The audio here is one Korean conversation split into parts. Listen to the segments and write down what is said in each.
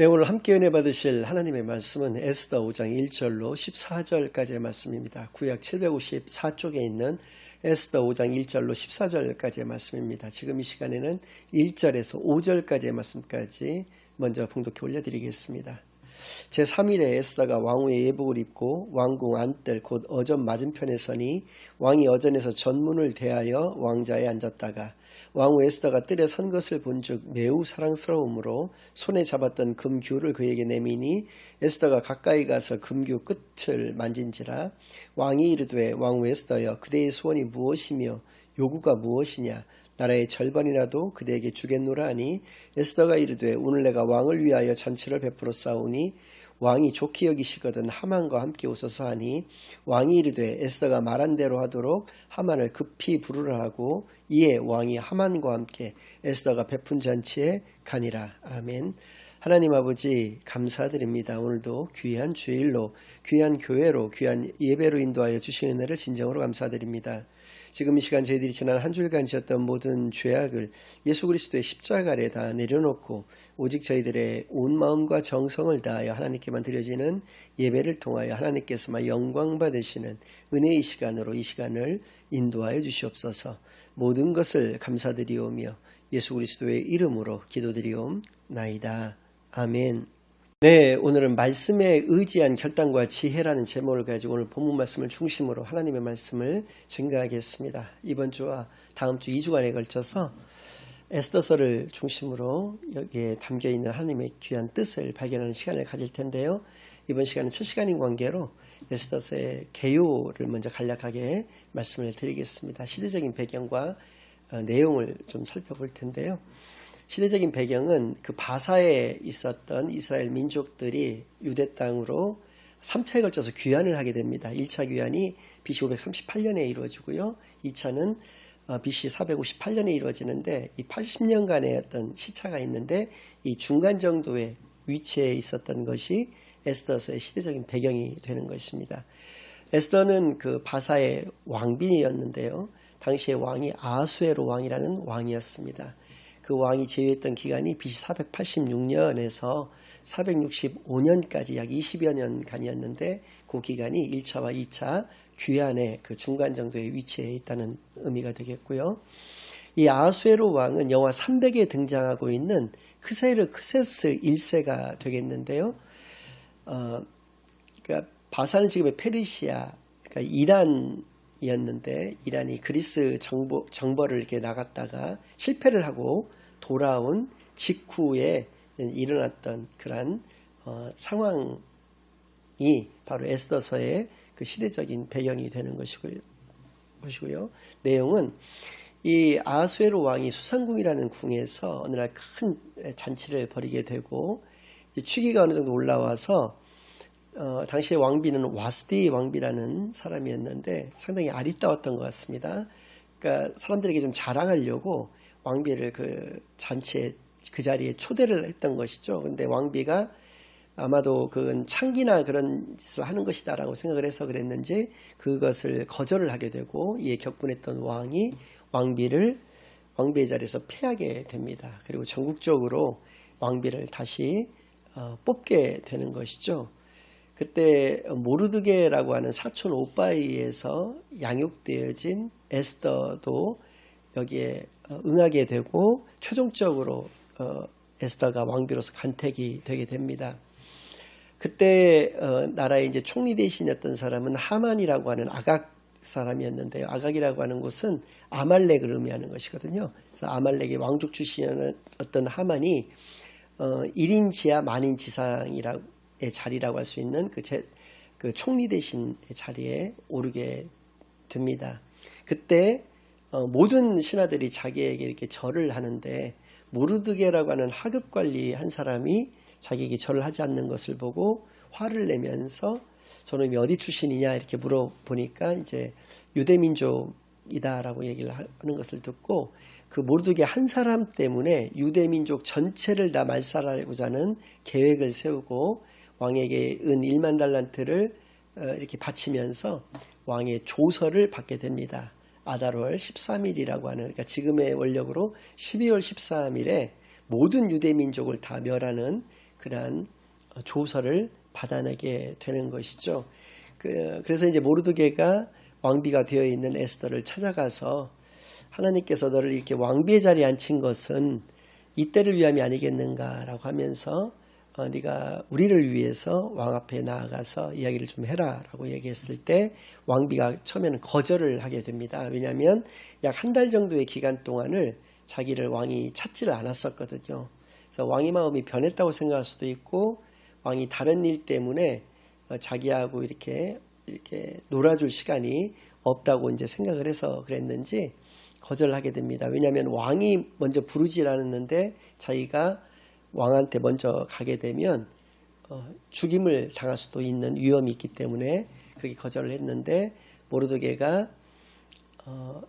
네, 오늘 함께 은혜 받으실 하나님의 말씀은 에스더 5장 1절로 14절까지의 말씀입니다. 구약 754쪽에 있는 에스더 5장 1절로 14절까지의 말씀입니다. 지금 이 시간에는 1절에서 5절까지의 말씀까지 먼저 봉독해 올려드리겠습니다. 제3일에 에스더가 왕후의 예복을 입고 왕궁 안뜰 곧 어전 맞은편에 서니 왕이 어전에서 전문을 대하여 왕자에 앉았다가 왕후 에스더가 뜰에 선 것을 본즉 매우 사랑스러움으로 손에 잡았던 금규를 그에게 내미니 에스더가 가까이 가서 금규 끝을 만진지라 왕이 이르되 왕후 에스더여 그대의 소원이 무엇이며 요구가 무엇이냐? 나라의 절반이라도 그대에게 주겠노라 하니 에스더가 이르되 오늘 내가 왕을 위하여 잔치를 베풀어 싸우니 왕이 좋게 여기시거든 하만과 함께 오소서 하니 왕이 이르되 에스더가 말한 대로 하도록 하만을 급히 부르라 하고 이에 왕이 하만과 함께 에스더가 베푼 잔치에 가니라 아멘. 하나님 아버지 감사드립니다. 오늘도 귀한 주일로 귀한 교회로 귀한 예배로 인도하여 주신 은혜를 진정으로 감사드립니다. 지금 이 시간 저희들이 지난 한 주일간 지었던 모든 죄악을 예수 그리스도의 십자가 아래 다 내려놓고 오직 저희들의 온 마음과 정성을 다하여 하나님께만 드려지는 예배를 통하여 하나님께서만 영광 받으시는 은혜의 시간으로 이 시간을 인도하여 주시옵소서 모든 것을 감사드리오며 예수 그리스도의 이름으로 기도드리옵나이다. 아멘. 네, 오늘은 말씀에 의지한 결단과 지혜라는 제목을 가지고 오늘 본문 말씀을 중심으로 하나님의 말씀을 증가하겠습니다. 이번 주와 다음 주 2주간에 걸쳐서 에스더서를 중심으로 여기에 담겨 있는 하나님의 귀한 뜻을 발견하는 시간을 가질 텐데요. 이번 시간은 첫 시간인 관계로 에스더서의 개요를 먼저 간략하게 말씀을 드리겠습니다. 시대적인 배경과 어, 내용을 좀 살펴볼 텐데요. 시대적인 배경은 그 바사에 있었던 이스라엘 민족들이 유대 땅으로 3차에 걸쳐서 귀환을 하게 됩니다. 1차 귀환이 BC 538년에 이루어지고요. 2차는 BC 458년에 이루어지는데 이 80년간의 어떤 시차가 있는데 이 중간 정도의 위치에 있었던 것이 에스더서의 시대적인 배경이 되는 것입니다. 에스더는 그 바사의 왕비였는데요. 당시의 왕이 아수에로 왕이라는 왕이었습니다. 그 왕이 제위했던 기간이 BC 486년에서 465년까지 약 20여 년간이었는데 그 기간이 1차와 2차 귀환의 그 중간 정도의 위치에 있다는 의미가 되겠고요. 이 아수에로 왕은 영화 300에 등장하고 있는 크세르 크세스 1세가 되겠는데요. 어, 그러니까 바사는 지금의 페르시아, 그러니까 이란이었는데 이란이 그리스 정보, 정벌을 이렇게 나갔다가 실패를 하고 돌아온 직후에 일어났던 그러한 어, 상황이 바로 에스더서의 그 시대적인 배경이 되는 것이고요. 것이고요. 내용은 이 아수에로 왕이 수상궁이라는 궁에서 어느 날 큰 잔치를 벌이게 되고 취기가 어느 정도 올라와서 어, 당시의 왕비는 와스디 왕비라는 사람이었는데 상당히 아리따웠던 것 같습니다. 그러니까 사람들에게 좀 자랑하려고 왕비를 그 잔치에 그 자리에 초대를 했던 것이죠. 근데 왕비가 아마도 그건 창기나 그런 짓을 하는 것이다라고 생각을 해서 그랬는지 그것을 거절을 하게 되고 이에 격분했던 왕이 왕비를 왕비의 자리에서 패하게 됩니다. 그리고 전국적으로 왕비를 다시 어, 뽑게 되는 것이죠. 그때 모르드게라고 하는 사촌 오빠에서 양육되어진 에스더도 여기에 어, 응하게 되고 최종적으로 어, 에스더가 왕비로서 간택이 되게 됩니다. 그때 어, 나라의 이제 총리 대신이었던 사람은 하만이라고 하는 아각 사람이었는데요. 아각이라고 하는 곳은 아말렉을 의미하는 것이거든요. 그래서 아말렉의 왕족 출신이었던 하만이 어, 1인 지하 만인 지상이라의 자리라고 할 수 있는 그, 제, 그 총리 대신의 자리에 오르게 됩니다. 그때 어, 모든 신하들이 자기에게 이렇게 절을 하는데 모르드게라고 하는 하급 관리 한 사람이 자기에게 절을 하지 않는 것을 보고 화를 내면서 저놈이 어디 출신이냐 이렇게 물어보니까 이제 유대 민족이다라고 얘기를 하는 것을 듣고 그 모르드게 한 사람 때문에 유대 민족 전체를 다 말살하고자 하는 계획을 세우고 왕에게 은 1만 달란트를 어, 이렇게 바치면서 왕의 조서를 받게 됩니다. 아달월 13일이라고 하는 그러니까 지금의 원력으로 12월 13일에 모든 유대 민족을 다 멸하는 그러한 어, 조서를 받아내게 되는 것이죠. 그, 래서 이제 모르드게가 왕비가 되어 있는 에스더를 찾아가서 하나님께서 너를 이렇게 왕비의 자리에 앉힌 것은 이때를 위함이 아니겠는가라고 하면서 어, 네가 우리를 위해서 왕 앞에 나아가서 이야기를 좀 해라라고 얘기했을 때 왕비가 처음에는 거절을 하게 됩니다. 왜냐하면 약 한 달 정도의 기간 동안을 자기를 왕이 찾지를 않았었거든요. 그래서 왕의 마음이 변했다고 생각할 수도 있고 왕이 다른 일 때문에 어, 자기하고 이렇게 이렇게 놀아줄 시간이 없다고 이제 생각을 해서 그랬는지 거절하게 됩니다. 왜냐하면 왕이 먼저 부르질 않았는데 자기가 왕한테 먼저 가게 되면 어, 죽임을 당할 수도 있는 위험이 있기 때문에 그렇게 거절을 했는데 모르드게가 어,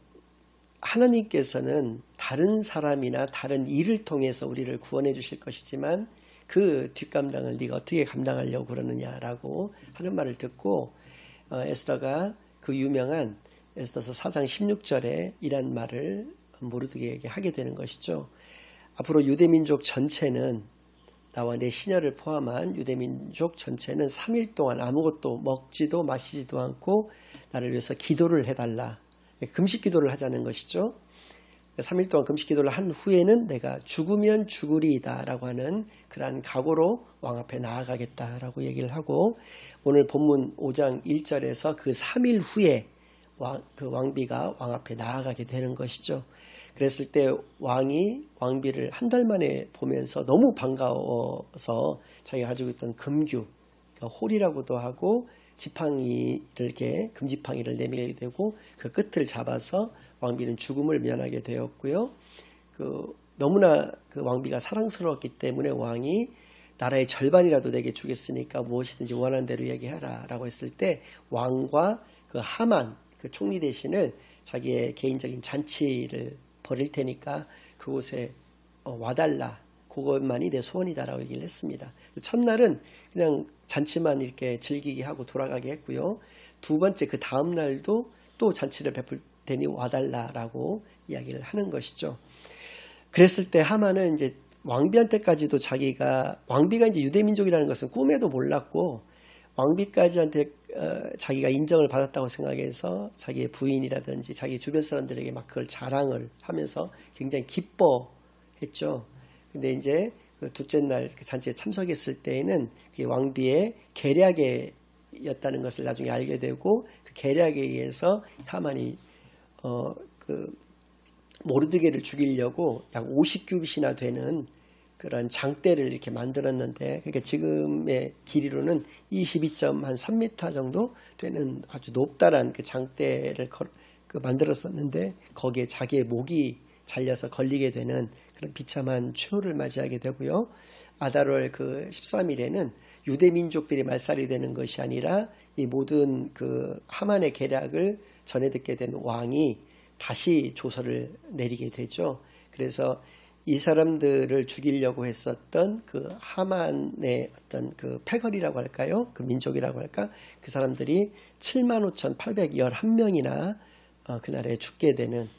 하나님께서는 다른 사람이나 다른 일을 통해서 우리를 구원해 주실 것이지만 그 뒷감당을 네가 어떻게 감당하려고 그러느냐라고 하는 말을 듣고 어, 에스더가 그 유명한 에스더서 4장 16절에 이란 말을 모르드게에게 하게 되는 것이죠. 앞으로 유대민족 전체는 나와 내 시녀를 포함한 유대민족 전체는 3일 동안 아무것도 먹지도 마시지도 않고 나를 위해서 기도를 해달라. 금식 기도를 하자는 것이죠. 3일 동안 금식 기도를 한 후에는 내가 죽으면 죽으리이다 라고 하는 그러한 각오로 왕 앞에 나아가겠다 라고 얘기를 하고 오늘 본문 5장 1절에서 그 3일 후에 왕, 그 왕비가 왕 앞에 나아가게 되는 것이죠. 그랬을 때 왕이 왕비를 한 달 만에 보면서 너무 반가워서 자기가 가지고 있던 금규, 그러니까 홀이라고도 하고 지팡이를 이렇게 금지팡이를 내밀게 되고 그 끝을 잡아서 왕비는 죽음을 면하게 되었고요. 그 너무나 그 왕비가 사랑스러웠기 때문에 왕이 나라의 절반이라도 내게 주겠으니까 무엇이든지 원하는 대로 얘기하라라고 했을 때 왕과 그 하만 그 총리 대신을 자기의 개인적인 잔치를 벌일 테니까 그곳에 어, 와달라. 그것만이 내 소원이다라고 얘기를 했습니다. 첫날은 그냥 잔치만 이렇게 즐기게 하고 돌아가게 했고요. 두 번째 그 다음 날도 또 잔치를 베풀 테니 와달라라고 이야기를 하는 것이죠. 그랬을 때 하만은 이제 왕비한테까지도 자기가 왕비가 이제 유대 민족이라는 것은 꿈에도 몰랐고 왕비까지한테 어, 자기가 인정을 받았다고 생각해서 자기의 부인이라든지 자기 주변 사람들에게 막 그걸 자랑을 하면서 굉장히 기뻐했죠. 근데 이제 그 둘째 날그 잔치에 참석했을 때에는 그 왕비의 계략에였다는 것을 나중에 알게 되고 그 계략에 의해서 하만이 어 그 모르드게를 죽이려고 약 50규빗이나 되는 그런 장대를 이렇게 만들었는데 그러니까 지금의 길이로는 22.3m 정도 되는 아주 높다란 그 장대를 그 만들었었는데 거기에 자기의 목이 잘려서 걸리게 되는 그런 비참한 최후를 맞이하게 되고요. 아달월 그 13일에는 유대 민족들이 말살이 되는 것이 아니라 이 모든 그 하만의 계략을 전해 듣게 된 왕이 다시 조서를 내리게 되죠. 그래서 이 사람들을 죽이려고 했었던 그 하만의 어떤 그 패거리라고 할까요? 그 민족이라고 할까? 그 사람들이 75,811명이나 어, 그날에 죽게 되는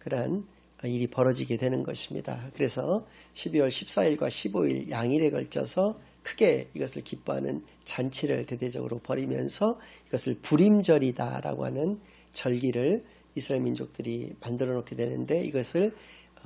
그러한 일이 벌어지게 되는 것입니다. 그래서 12월 14일과 15일 양일에 걸쳐서 크게 이것을 기뻐하는 잔치를 대대적으로 벌이면서 이것을 불임절이다라고 하는 절기를 이스라엘 민족들이 만들어 놓게 되는데 이것을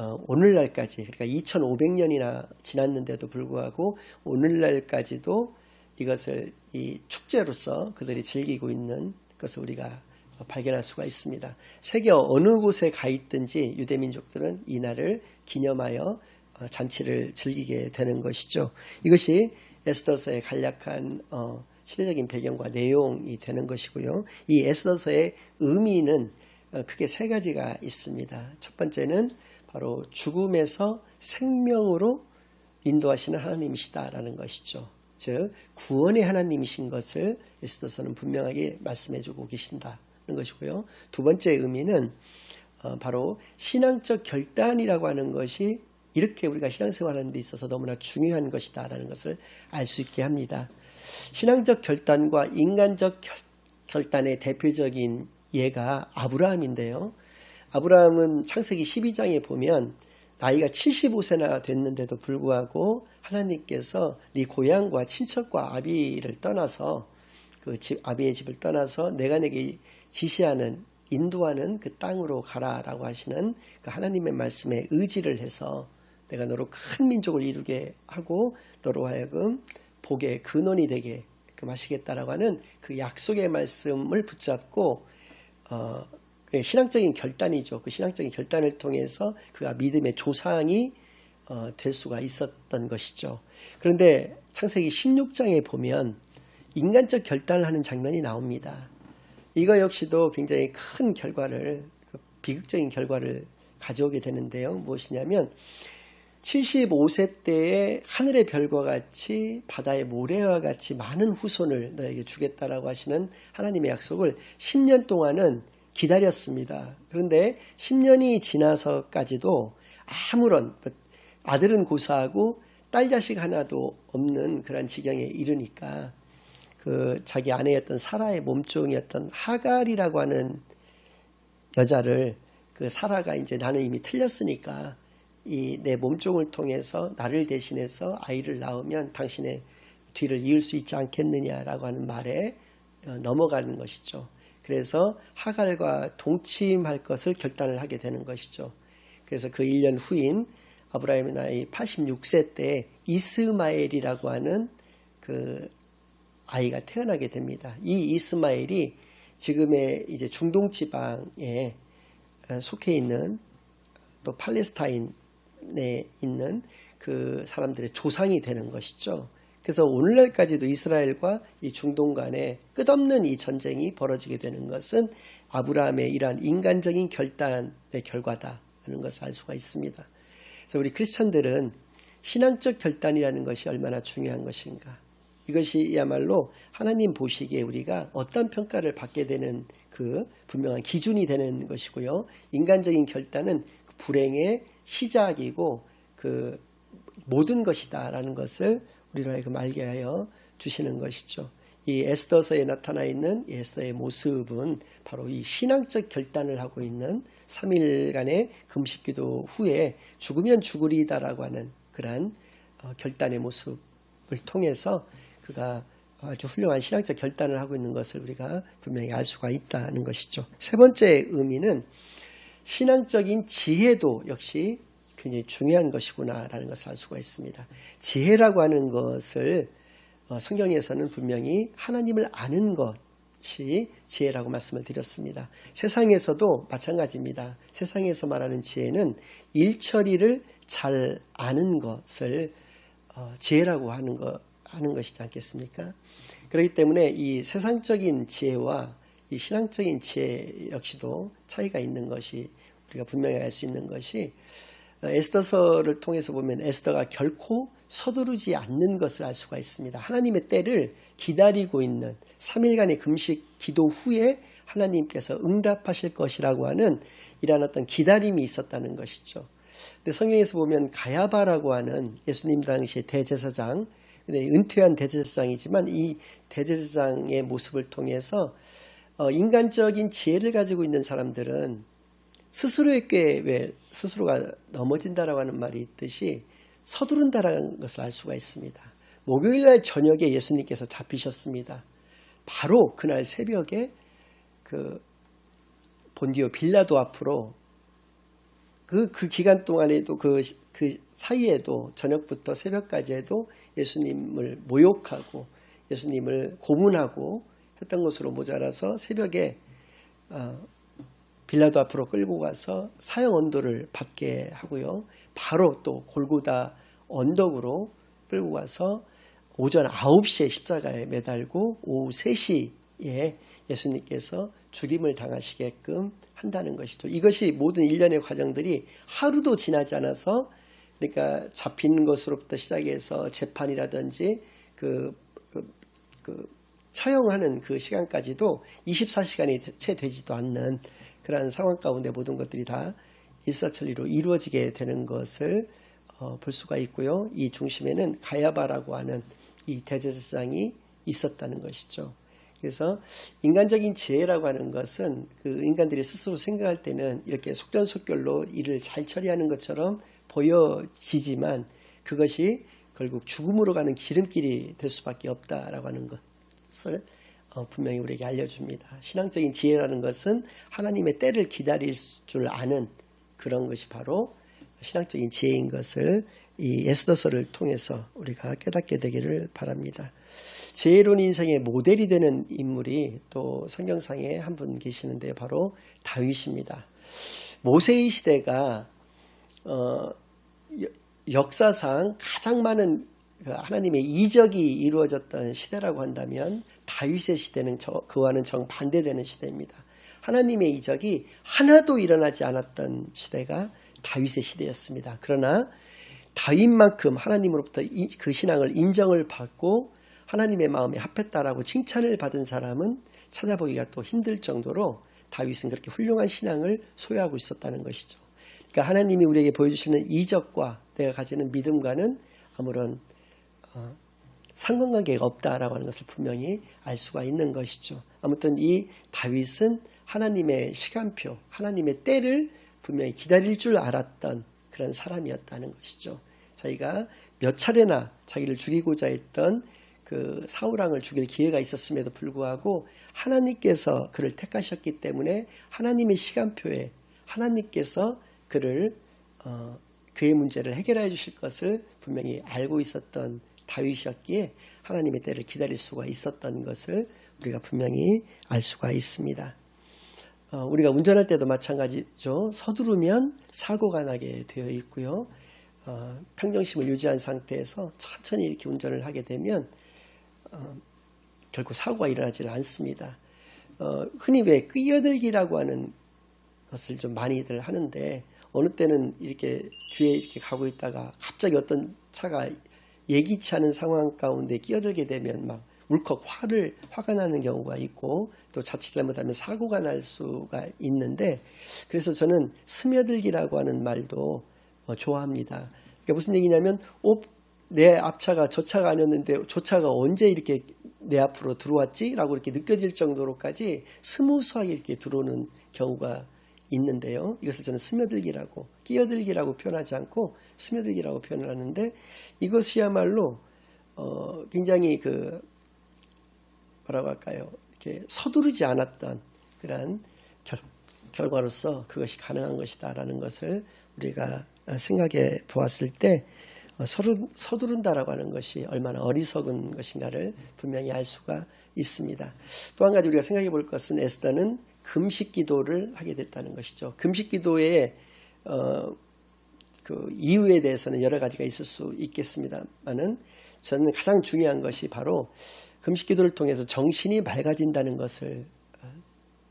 어, 오늘날까지 그러니까 2,500년이나 지났는데도 불구하고 오늘날까지도 이것을 이 축제로서 그들이 즐기고 있는 것을 우리가 발견할 수가 있습니다. 세계 어느 곳에 가 있든지 유대민족들은 이 날을 기념하여 어, 잔치를 즐기게 되는 것이죠. 이것이 에스더서의 간략한 어, 시대적인 배경과 내용이 되는 것이고요. 이 에스더서의 의미는 어, 크게 세 가지가 있습니다. 첫 번째는 바로 죽음에서 생명으로 인도하시는 하나님이시다라는 것이죠. 즉 구원의 하나님이신 것을 에스더서는 분명하게 말씀해주고 계신다는 것이고요. 두 번째 의미는 어, 바로 신앙적 결단이라고 하는 것이 이렇게 우리가 신앙생활하는 데 있어서 너무나 중요한 것이다라는 것을 알 수 있게 합니다. 신앙적 결단과 인간적 결, 결단의 대표적인 예가 아브라함인데요. 아브라함은 창세기 12장에 보면 나이가 75세나 됐는데도 불구하고 하나님께서 네 고향과 친척과 아비를 떠나서 그 집, 아비의 집을 떠나서 내가 내게 지시하는 인도하는 그 땅으로 가라라고 하시는 그 하나님의 말씀에 의지를 해서 내가 너로 큰 민족을 이루게 하고 너로 하여금 복의 근원이 되게 그 마시겠다라고 하는 그 약속의 말씀을 붙잡고 어, 그 신앙적인 결단이죠. 그 신앙적인 결단을 통해서 그가 믿음의 조상이 어, 될 수가 있었던 것이죠. 그런데 창세기 16장에 보면 인간적 결단을 하는 장면이 나옵니다. 이거 역시도 굉장히 큰 결과를 그 비극적인 결과를 가져오게 되는데요. 무엇이냐면 75세 때에 하늘의 별과 같이 바다의 모래와 같이 많은 후손을 너에게 주겠다라고 하시는 하나님의 약속을 10년 동안은 기다렸습니다. 그런데 10년이 지나서까지도 아무런 아들은 고사하고 딸 자식 하나도 없는 그런 지경에 이르니까 그 자기 아내였던 사라의 몸종이었던 하갈이라고 하는 여자를 그 사라가 이제 나는 이미 틀렸으니까 이 내 몸종을 통해서 나를 대신해서 아이를 낳으면 당신의 뒤를 이을 수 있지 않겠느냐라고 하는 말에 어, 넘어가는 것이죠. 그래서 하갈과 동침할 것을 결단을 하게 되는 것이죠. 그래서 그 1년 후인 아브라함의 나이 86세 때 이스마엘이라고 하는 그 아이가 태어나게 됩니다. 이 이스마엘이 지금의 이제 중동 지방에 속해 있는 또 팔레스타인에 있는 그 사람들의 조상이 되는 것이죠. 그래서 오늘날까지도 이스라엘과 이 중동 간에 끝없는 이 전쟁이 벌어지게 되는 것은 아브라함의 이러한 인간적인 결단의 결과다라는 것을 알 수가 있습니다. 그래서 우리 크리스천들은 신앙적 결단이라는 것이 얼마나 중요한 것인가. 이것이야말로 하나님 보시기에 우리가 어떤 평가를 받게 되는 그 분명한 기준이 되는 것이고요. 인간적인 결단은 불행의 시작이고 그 모든 것이다라는 것을 우리로 하여금 알게 하여 주시는 것이죠. 이 에스더서에 나타나 있는 에스더의 모습은 바로 이 신앙적 결단을 하고 있는 3일간의 금식기도 후에 죽으면 죽으리다라고 하는 그러한 어, 결단의 모습을 통해서 그가 아주 훌륭한 신앙적 결단을 하고 있는 것을 우리가 분명히 알 수가 있다는 것이죠. 세 번째 의미는 신앙적인 지혜도 역시 굉장히 중요한 것이구나라는 것을 알 수가 있습니다. 지혜라고 하는 것을 어, 성경에서는 분명히 하나님을 아는 것이 지혜라고 말씀을 드렸습니다. 세상에서도 마찬가지입니다. 세상에서 말하는 지혜는 일처리를 잘 아는 것을 어, 지혜라고 하는 것 하는 것이지 않겠습니까? 그렇기 때문에 이 세상적인 지혜와 이 신앙적인 지혜 역시도 차이가 있는 것이 우리가 분명히 알 수 있는 것이 에스더서를 통해서 보면 에스더가 결코 서두르지 않는 것을 알 수가 있습니다. 하나님의 때를 기다리고 있는 3일간의 금식 기도 후에 하나님께서 응답하실 것이라고 하는 이러한 어떤 기다림이 있었다는 것이죠. 근데 성경에서 보면 가야바라고 하는 예수님 당시 대제사장 근데 은퇴한 대제사장이지만 이 대제사장의 모습을 통해서 어, 인간적인 지혜를 가지고 있는 사람들은 스스로에게 왜 스스로가 넘어진다라고 하는 말이 있듯이 서두른다라는 것을 알 수가 있습니다. 목요일 날 저녁에 예수님께서 잡히셨습니다. 바로 그날 새벽에 그 본디오 빌라도 앞으로 그, 그 기간 동안에도 그, 그 사이에도 저녁부터 새벽까지 해도 예수님을 모욕하고 예수님을 고문하고 했던 것으로 모자라서 새벽에 어, 빌라도 앞으로 끌고 가서 사형 언도를 받게 하고요. 바로 또 골고다 언덕으로 끌고 가서 오전 9시에 십자가에 매달고 오후 3시에 예수님께서 죽임을 당하시게끔 한다는 것이죠. 이것이 모든 일련의 과정들이 하루도 지나지 않아서 그러니까 잡힌 것으로부터 시작해서 재판이라든지 그, 그, 그 처형하는 그 시간까지도 24시간이 채 되지도 않는 그러한 상황 가운데 모든 것들이 다 일사천리로 이루어지게 되는 것을 어, 볼 수가 있고요. 이 중심에는 가야바라고 하는 이 대제사장이 있었다는 것이죠. 그래서 인간적인 지혜라고 하는 것은 그 인간들이 스스로 생각할 때는 이렇게 속전속결로 일을 잘 처리하는 것처럼 보여지지만 그것이 결국 죽음으로 가는 지름길이 될 수밖에 없다라고 하는 것을 어, 분명히 우리에게 알려줍니다. 신앙적인 지혜라는 것은 하나님의 때를 기다릴 줄 아는 그런 것이 바로 신앙적인 지혜인 것을 이 에스더서를 통해서 우리가 깨닫게 되기를 바랍니다. 지혜로운 인생의 모델이 되는 인물이 또 성경상에 한 분 계시는데 바로 다윗입니다. 모세의 시대가 어, 역사상 가장 많은 그 하나님의 이적이 이루어졌던 시대라고 한다면 다윗의 시대는 저, 그와는 정반대되는 시대입니다. 하나님의 이적이 하나도 일어나지 않았던 시대가 다윗의 시대였습니다. 그러나 다윗만큼 하나님으로부터 이, 그 신앙을 인정을 받고 하나님의 마음에 합했다라고 칭찬을 받은 사람은 찾아보기가 또 힘들 정도로 다윗은 그렇게 훌륭한 신앙을 소유하고 있었다는 것이죠. 그러니까 하나님이 우리에게 보여주시는 이적과 내가 가지는 믿음과는 아무런 어, 상관관계가 없다라고 하는 것을 분명히 알 수가 있는 것이죠. 아무튼 이 다윗은 하나님의 시간표, 하나님의 때를 분명히 기다릴 줄 알았던 그런 사람이었다는 것이죠. 자기가 몇 차례나 자기를 죽이고자 했던 그 사울왕을 죽일 기회가 있었음에도 불구하고 하나님께서 그를 택하셨기 때문에 하나님의 시간표에 하나님께서 그를 어, 그의 문제를 해결해 주실 것을 분명히 알고 있었던 다윗이었기에 하나님의 때를 기다릴 수가 있었던 것을 우리가 분명히 알 수가 있습니다. 어, 우리가 운전할 때도 마찬가지죠. 서두르면 사고가 나게 되어 있고요. 어, 평정심을 유지한 상태에서 천천히 이렇게 운전을 하게 되면 어, 결코 사고가 일어나지 않습니다. 어, 흔히 왜 끼어들기라고 하는 것을 좀 많이들 하는데 어느 때는 이렇게 뒤에 이렇게 가고 있다가 갑자기 어떤 차가 예기치 않은 상황 가운데 끼어들게 되면 막 울컥 화를 화가 나는 경우가 있고 또 자칫 잘못하면 사고가 날 수가 있는데 그래서 저는 스며들기라고 하는 말도 어, 좋아합니다. 그러니까 무슨 얘기냐면 어, 내 앞차가 저 차가 아니었는데 저 차가 언제 이렇게 내 앞으로 들어왔지? 라고 이렇게 느껴질 정도로까지 스무스하게 이렇게 들어오는 경우가 있는데요. 이것을 저는 스며들기라고, 끼어들기라고 표현하지 않고 스며들기라고 표현을 하는데 이것이야말로 어, 굉장히 그 뭐라고 할까요? 이렇게 서두르지 않았던 그런 결, 결과로서 그것이 가능한 것이다라는 것을 우리가 생각해 보았을 때 어, 서두, 서두른다라고 하는 것이 얼마나 어리석은 것인가를 분명히 알 수가 있습니다. 또 한 가지 우리가 생각해 볼 것은 에스더는 금식 기도를 하게 됐다는 것이죠. 금식 기도의 어, 그 이유에 대해서는 여러 가지가 있을 수 있겠습니다만은 저는 가장 중요한 것이 바로 금식 기도를 통해서 정신이 맑아진다는 것을 어,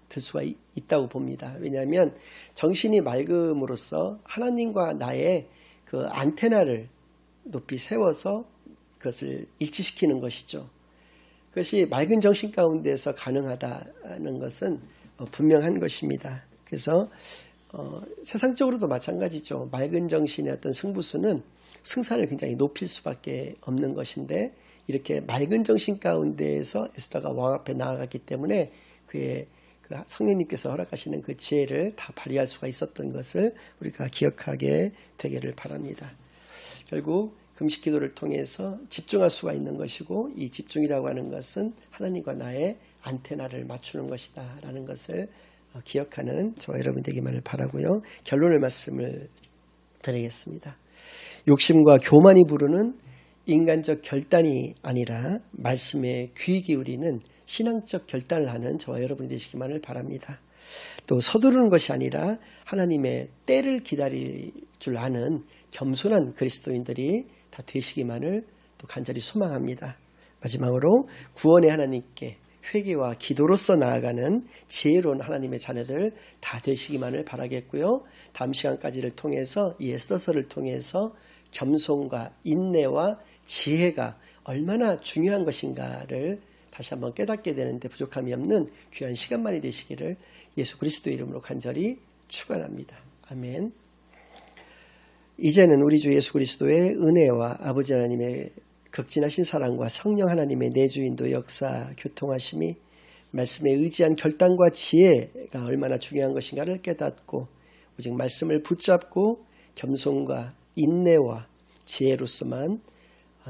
들 수가 있다고 봅니다. 왜냐하면 정신이 맑음으로써 하나님과 나의 그 안테나를 높이 세워서 그것을 일치시키는 것이죠. 그것이 맑은 정신 가운데서 가능하다는 것은 어, 분명한 것입니다. 그래서 어, 세상적으로도 마찬가지죠. 맑은 정신의 어떤 승부수는 승산을 굉장히 높일 수밖에 없는 것인데 이렇게 맑은 정신 가운데에서 에스더가 왕 앞에 나아갔기 때문에 그의 그 성령님께서 허락하시는 그 지혜를 다 발휘할 수가 있었던 것을 우리가 기억하게 되기를 바랍니다. 결국 금식 기도를 통해서 집중할 수가 있는 것이고 이 집중이라고 하는 것은 하나님과 나의 안테나를 맞추는 것이다 라는 것을 어, 기억하는 저와 여러분 되기만을 바라고요. 결론을 말씀을 드리겠습니다. 욕심과 교만이 부르는 인간적 결단이 아니라 말씀에 귀 기울이는 신앙적 결단을 하는 저와 여러분이 되시기만을 바랍니다. 또 서두르는 것이 아니라 하나님의 때를 기다릴 줄 아는 겸손한 그리스도인들이 다 되시기만을 또 간절히 소망합니다. 마지막으로 구원의 하나님께 회개와 기도로서 나아가는 지혜로운 하나님의 자녀들 다 되시기만을 바라겠고요. 다음 시간까지를 통해서 이 에스더서를 통해서 겸손과 인내와 지혜가 얼마나 중요한 것인가를 다시 한번 깨닫게 되는데 부족함이 없는 귀한 시간만이 되시기를 예수 그리스도 이름으로 간절히 축원합니다. 아멘. 이제는 우리 주 예수 그리스도의 은혜와 아버지 하나님의 극진하신 사랑과 성령 하나님의 내주인도 역사 교통하심이 말씀에 의지한 결단과 지혜가 얼마나 중요한 것인가를 깨닫고 오직 말씀을 붙잡고 겸손과 인내와 지혜로서만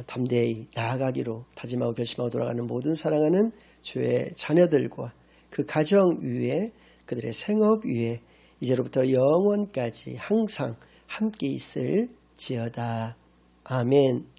담대히 나아가기로 다짐하고 결심하고 돌아가는 모든 사랑하는 주의 자녀들과 그 가정 위에 그들의 생업 위에 이제로부터 영원까지 항상 함께 있을 지어다. 아멘.